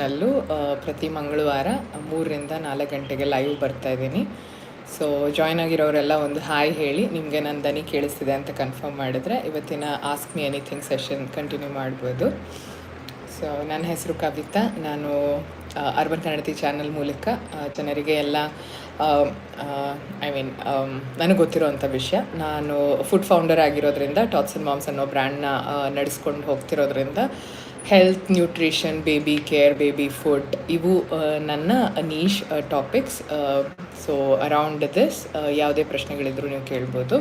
ನಲ್ಲೂ ಪ್ರತಿ ಮಂಗಳವಾರ ಮೂರರಿಂದ ನಾಲ್ಕು ಗಂಟೆಗೆ ಲೈವ್ ಬರ್ತಾ ಇದ್ದೀನಿ. ಸೊ ಜಾಯ್ನ್ ಆಗಿರೋರೆಲ್ಲ ಒಂದು ಹಾಯ್ ಹೇಳಿ, ನಿಮಗೆ ನನ್ನ ದನಿ ಕೇಳಿಸ್ತಿದೆ ಅಂತ ಕನ್ಫರ್ಮ್ ಮಾಡಿದ್ರೆ ಇವತ್ತಿನ ask me anything session continue ಮಾಡ್ಬೋದು. ಸೊ ನನ್ನ ಹೆಸರು ಕವಿತಾ, ನಾನು ಅರ್ಬನ್ ಕನ್ನಡತಿ ಚಾನಲ್ ಮೂಲಕ ಜನರಿಗೆ ಎಲ್ಲ ಐ ಮೀನ್ ನನಗೆ ಗೊತ್ತಿರೋವಂಥ ವಿಷಯ, ನಾನು ಫುಡ್ ಫೌಂಡರ್ ಆಗಿರೋದ್ರಿಂದ ಟಾಪ್ಸ್ ಅಂಡ್ ಮಾಮ್ಸ್ ಅನ್ನೋ ಬ್ರ್ಯಾಂಡ್ನ ನಡೆಸ್ಕೊಂಡು ಹೋಗ್ತಿರೋದ್ರಿಂದ health nutrition baby care baby food ಇವು ನನ್ನ niche topics so around this ಯಾವುದೇ ಪ್ರಶ್ನೆಗಳಿದ್ರು ನೀವು ಕೇಳ್ಬೋದು.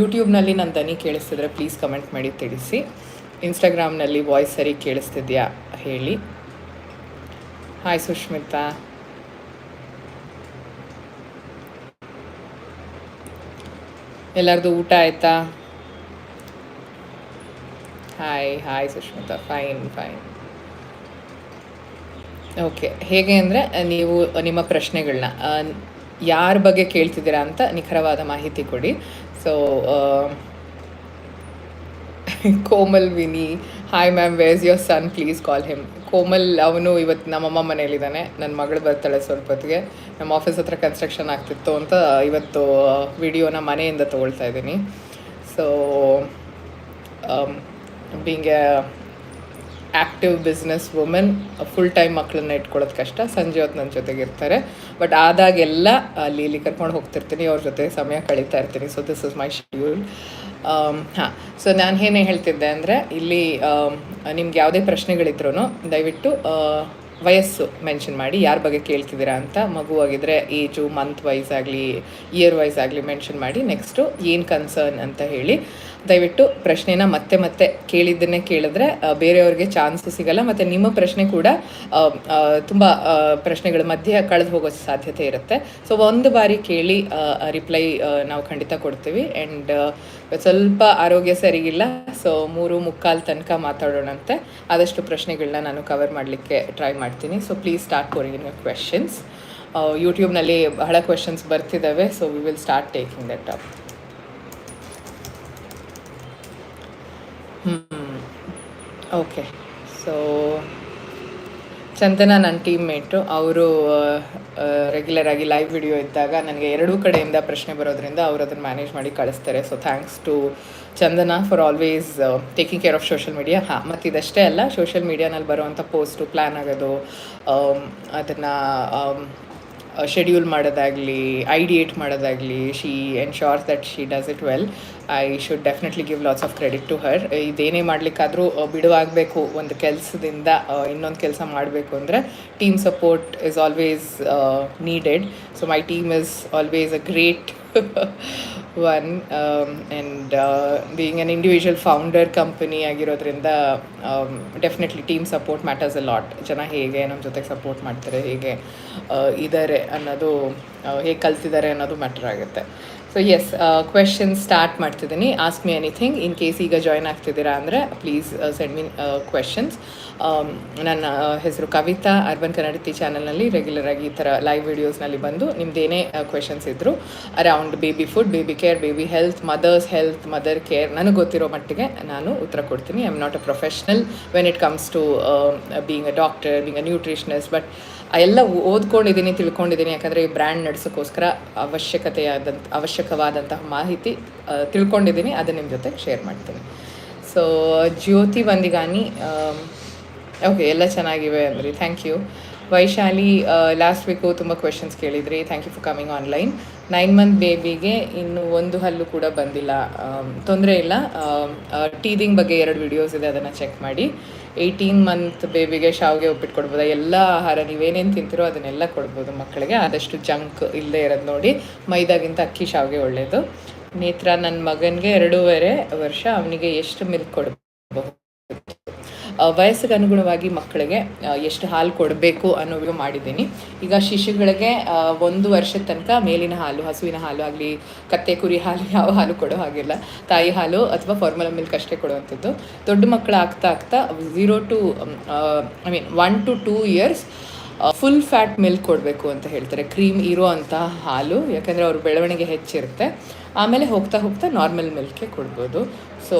ಯೂಟ್ಯೂಬ್ನಲ್ಲಿ ನನ್ನ ದನಿ ಕೇಳಿಸ್ತಿದ್ರೆ ಪ್ಲೀಸ್ ಕಮೆಂಟ್ ಮಾಡಿ ತಿಳಿಸಿ. ಇನ್ಸ್ಟಾಗ್ರಾಮ್ನಲ್ಲಿ ವಾಯ್ಸ್ ಸರಿ ಕೇಳಿಸ್ತಿದ್ಯಾ ಹೇಳಿ. ಹಾಯ್ ಸುಷ್ಮಿತಾ ಎಲ್ಲರದು ಊಟ ಆಯ್ತಾ? Hi hi Sushmita fine fine okay ಹೇಗೆ ಅಂದರೆ, ನೀವು ನಿಮ್ಮ ಪ್ರಶ್ನೆಗಳನ್ನ ಯಾರ ಬಗ್ಗೆ ಕೇಳ್ತಿದ್ದೀರಾ ಅಂತ ನಿಖರವಾದ ಮಾಹಿತಿ ಕೊಡಿ. So Komal Vini. Hi ma'am where's your son please call him Komal ಅವನು ಇವತ್ತು ನಮ್ಮಮ್ಮ ಮನೇಲಿದ್ದಾನೆ. ನನ್ನ ಮಗಳು ಬರ್ತಾಳೆ ಸ್ವಲ್ಪ ಹೊತ್ತಿಗೆ ನಮ್ಮ ಆಫೀಸ್ ಹತ್ರ ಕನ್ಸ್ಟ್ರಕ್ಷನ್ ಆಗ್ತಿತ್ತು ಅಂತ ಇವತ್ತು ವಿಡಿಯೋನ ಮನೆಯಿಂದ ತೊಗೊಳ್ತಾ ಇದ್ದೀನಿ. So being active business women full time ಮಕ್ಕಳನ್ನ ಇಟ್ಕೊಳ್ಳೋದು ಕಷ್ಟ. ಸಂಜೆ ಹೊತ್ತು ನನ್ನ ಜೊತೆಗೆ ಇರ್ತಾರೆ. ಬಟ್ ಆದಾಗೆಲ್ಲ ಅಲ್ಲಿ ಇಲ್ಲಿ ಕರ್ಕೊಂಡು ಹೋಗ್ತಿರ್ತೀನಿ, ಅವ್ರ ಜೊತೆ ಸಮಯ ಕಳೀತಾ ಇರ್ತೀನಿ. So this is my schedule ಹಾಂ. ಸೊ ನಾನು ಏನೇ ಹೇಳ್ತಿದ್ದೆ ಅಂದರೆ, ಇಲ್ಲಿ ನಿಮ್ಗೆ ಯಾವುದೇ ಪ್ರಶ್ನೆಗಳಿದ್ರು ದಯವಿಟ್ಟು ವಯಸ್ಸು ಮೆನ್ಷನ್ ಮಾಡಿ ಯಾರ ಬಗ್ಗೆ ಕೇಳ್ತಿದ್ದೀರಾ ಅಂತ ಮಗುವಾಗಿದ್ದರೆ ಏಜು ಮಂತ್ ವೈಸ್ ಆಗಲಿ ಇಯರ್ ವೈಸ್ ಆಗಲಿ ಮೆನ್ಷನ್ ಮಾಡಿ ನೆಕ್ಸ್ಟು ಏನು ಕನ್ಸರ್ನ್ ಅಂತ ಹೇಳಿ ದಯವಿಟ್ಟು ಪ್ರಶ್ನೆನ ಮತ್ತೆ ಮತ್ತೆ ಕೇಳಿದ್ದನ್ನೇ ಕೇಳಿದ್ರೆ ಬೇರೆಯವ್ರಿಗೆ ಚಾನ್ಸು ಸಿಗಲ್ಲ ಮತ್ತು ನಿಮ್ಮ ಪ್ರಶ್ನೆ ಕೂಡ ತುಂಬ ಪ್ರಶ್ನೆಗಳ ಮಧ್ಯೆ ಕಳೆದು ಹೋಗೋ ಸಾಧ್ಯತೆ ಇರುತ್ತೆ. ಸೊ ಒಂದು ಬಾರಿ ಕೇಳಿ ರಿಪ್ಲೈ ನಾವು ಖಂಡಿತ ಕೊಡ್ತೀವಿ. ಆ್ಯಂಡ್ ಸ್ವಲ್ಪ ಆರೋಗ್ಯ ಸರಿಗಿಲ್ಲ ಸೊ ಮೂರು ಮುಕ್ಕಾಲು ತನಕ ಮಾತಾಡೋಣಂತೆ. ಆದಷ್ಟು ಪ್ರಶ್ನೆಗಳನ್ನ ನಾನು ಕವರ್ ಮಾಡಲಿಕ್ಕೆ ಟ್ರೈ ಮಾಡ್ತೀನಿ. So please start pour in questions ಯೂಟ್ಯೂಬ್ನಲ್ಲಿ ಬಹಳ ಕ್ವೆಶನ್ಸ್ ಬರ್ತಿದ್ದಾವೆ so we will start taking that up okay so Chandana ನನ್ನ ಟೀಮ್ಮೇಟು ಅವರು ರೆಗ್ಯುಲರ್ ಆಗಿ ಲೈವ್ ವಿಡಿಯೋ ಇದ್ದಾಗ ನನಗೆ ಎರಡೂ ಕಡೆಯಿಂದ ಪ್ರಶ್ನೆ ಬರೋದ್ರಿಂದ ಅವರು ಅದನ್ನು ಮ್ಯಾನೇಜ್ ಮಾಡಿ ಕಳಿಸ್ತಾರೆ. So thanks to Chandana for always taking care of social media ಹಾಂ, ಮತ್ತು ಇದಷ್ಟೇ ಅಲ್ಲ ಸೋಷಿಯಲ್ ಮೀಡಿಯಾನಲ್ಲಿ ಬರುವಂಥ ಪೋಸ್ಟು ಪ್ಲ್ಯಾನ್ ಆಗೋದು ಅದನ್ನು ಶೆಡ್ಯೂಲ್ ಮಾಡೋದಾಗಲಿ ಐಡಿಯೇಟ್ ಮಾಡೋದಾಗಲಿ she ensure that she does it well I should definitely give lots of credit to her ಇದೇನೇ ಮಾಡಲಿಕ್ಕಾದರೂ ಬಿಡುವಾಗಬೇಕು ಒಂದು ಕೆಲಸದಿಂದ ಇನ್ನೊಂದು ಕೆಲಸ ಮಾಡಬೇಕು ಅಂದರೆ team support is always needed so my team is always a great one and being an individual founder company ಆಗಿರೋದ್ರಿಂದ definitely team support matters a lot ಜನ ಹೇಗೆ ನಮ್ಮ ಜೊತೆಗೆ ಸಪೋರ್ಟ್ ಮಾಡ್ತಾರೆ, ಹೇಗೆ ಇದ್ದಾರೆ ಅನ್ನೋದು ಹೇಗೆ ಕಲ್ತಿದ್ದಾರೆ ಅನ್ನೋದು ಮ್ಯಾಟರ್ ಆಗುತ್ತೆ. ಸೊ ಎಸ್ ಕ್ವೆಶನ್ ಸ್ಟಾರ್ಟ್ ಮಾಡ್ತಿದ್ದೀನಿ. Ask me anything in case ಈಗ ಜಾಯ್ನ್ ಆಗ್ತಿದ್ದೀರಾ ಅಂದರೆ ಪ್ಲೀಸ್ ಸೆಂಡ್ ಮೀನ್ ಕ್ವೆಶನ್ಸ್ ನನ್ನ ಹೆಸರು ಕವಿತಾ. ಅರ್ಬನ್ ಕನ್ನಡತಿ ಚಾನಲ್ನಲ್ಲಿ ರೆಗ್ಯುಲರ್ ಆಗಿ ಈ ಥರ ಲೈವ್ ವಿಡಿಯೋಸ್ನಲ್ಲಿ ಬಂದು ನಿಮ್ದೇನೇ ಕ್ವೆಶನ್ಸ್ ಇದ್ದರು around baby food baby care baby health mother's health mother care ನನಗೆ ಗೊತ್ತಿರೋ ಮಟ್ಟಿಗೆ ನಾನು ಉತ್ತರ ಕೊಡ್ತೀನಿ. I am not a professional when it comes to being a doctor being a nutritionist but ಎಲ್ಲ ಓದ್ಕೊಂಡಿದ್ದೀನಿ, ತಿಳ್ಕೊಂಡಿದ್ದೀನಿ, ಯಾಕಂದರೆ ಈ ಬ್ರ್ಯಾಂಡ್ ನಡೆಸೋಕ್ಕೋಸ್ಕರ ಅವಶ್ಯಕತೆಯಾದಂಥ ಅವಶ್ಯಕವಾದಂತಹ ಮಾಹಿತಿ ತಿಳ್ಕೊಂಡಿದ್ದೀನಿ ಅದು ನಿಮ್ಮ ಜೊತೆ ಶೇರ್ ಮಾಡ್ತೀನಿ. ಸೊ ಜ್ಯೋತಿ ಬಂದಿಗಾನಿ ಓಕೆ ಎಲ್ಲ ಚೆನ್ನಾಗಿವೆ ಅಂದ್ರಿ. Thank you Vaishali last week ತುಂಬ ಕ್ವೆಶನ್ಸ್ ಕೇಳಿದ್ರಿ. Thank you for coming online nine month ಬೇಬಿಗೆ ಇನ್ನು ಒಂದು ಹಲ್ಲು ಕೂಡ ಬಂದಿಲ್ಲ. ತೊಂದರೆ ಇಲ್ಲ. ಟೀದಿಂಗ್ ಬಗ್ಗೆ ಎರಡು ವಿಡಿಯೋಸ್ ಇದೆ ಅದನ್ನು ಚೆಕ್ ಮಾಡಿ. ಏಯ್ಟೀನ್ ಮಂತ್ ಬೇಬಿಗೆ ಶಾವಿಗೆ ಉಪ್ಪಿಟ್ಟು ಕೊಡ್ಬೋದು ಎಲ್ಲ ಆಹಾರ ನೀವೇನೇನು ತಿಂತೀರೋ ಅದನ್ನೆಲ್ಲ ಕೊಡ್ಬೋದು ಮಕ್ಕಳಿಗೆ. ಆದಷ್ಟು ಜಂಕ್ ಇಲ್ಲದೆ ಇರೋದು ನೋಡಿ. ಮೈದಾಗಿಂತ ಅಕ್ಕಿ ಶಾವಿಗೆ ಒಳ್ಳೆಯದು ನೇತ್ರ ನನ್ನ ಮಗನಿಗೆ ಎರಡೂವರೆ ವರ್ಷ ಅವನಿಗೆ ಎಷ್ಟು ಮಿಲ್ಕ್ ಕೊಡಬಹುದು ಆ, ವಯಸ್ಸಿಗೆ ಅನುಗುಣವಾಗಿ ಮಕ್ಕಳಿಗೆ ಎಷ್ಟು ಹಾಲು ಕೊಡಬೇಕು ಅನ್ನೋದು ಮಾಡಿದ್ದೀನಿ. ಈಗ ಶಿಶುಗಳಿಗೆ ಒಂದು ವರ್ಷದ ತನಕ ಮೇಲಿನ ಹಾಲು, ಹಸುವಿನ ಹಾಲು ಆಗಲಿ, ಕತ್ತೆ, ಕುರಿ ಹಾಲು, ಯಾವ ಹಾಲು ಕೊಡೋ ಹಾಗಿಲ್ಲ. ತಾಯಿ ಹಾಲು ಅಥವಾ ಫಾರ್ಮುಲಾ ಮಿಲ್ಕ್ ಅಷ್ಟೇ ಕೊಡುವಂಥದ್ದು. ದೊಡ್ಡ ಮಕ್ಕಳು ಆಗ್ತಾ ಆಗ್ತಾ zero to I mean one to two years full fat milk ಕೊಡಬೇಕು ಅಂತ ಹೇಳ್ತಾರೆ. ಕ್ರೀಮ್ ಇರೋ ಅಂತಹ ಹಾಲು, ಯಾಕಂದರೆ ಅವ್ರ ಬೆಳವಣಿಗೆ ಹೆಚ್ಚಿರುತ್ತೆ. ಆಮೇಲೆ ಹೋಗ್ತಾ ಹೋಗ್ತಾ ನಾರ್ಮಲ್ ಮಿಲ್ಕೇ ಕೊಡ್ಬೋದು. ಸೊ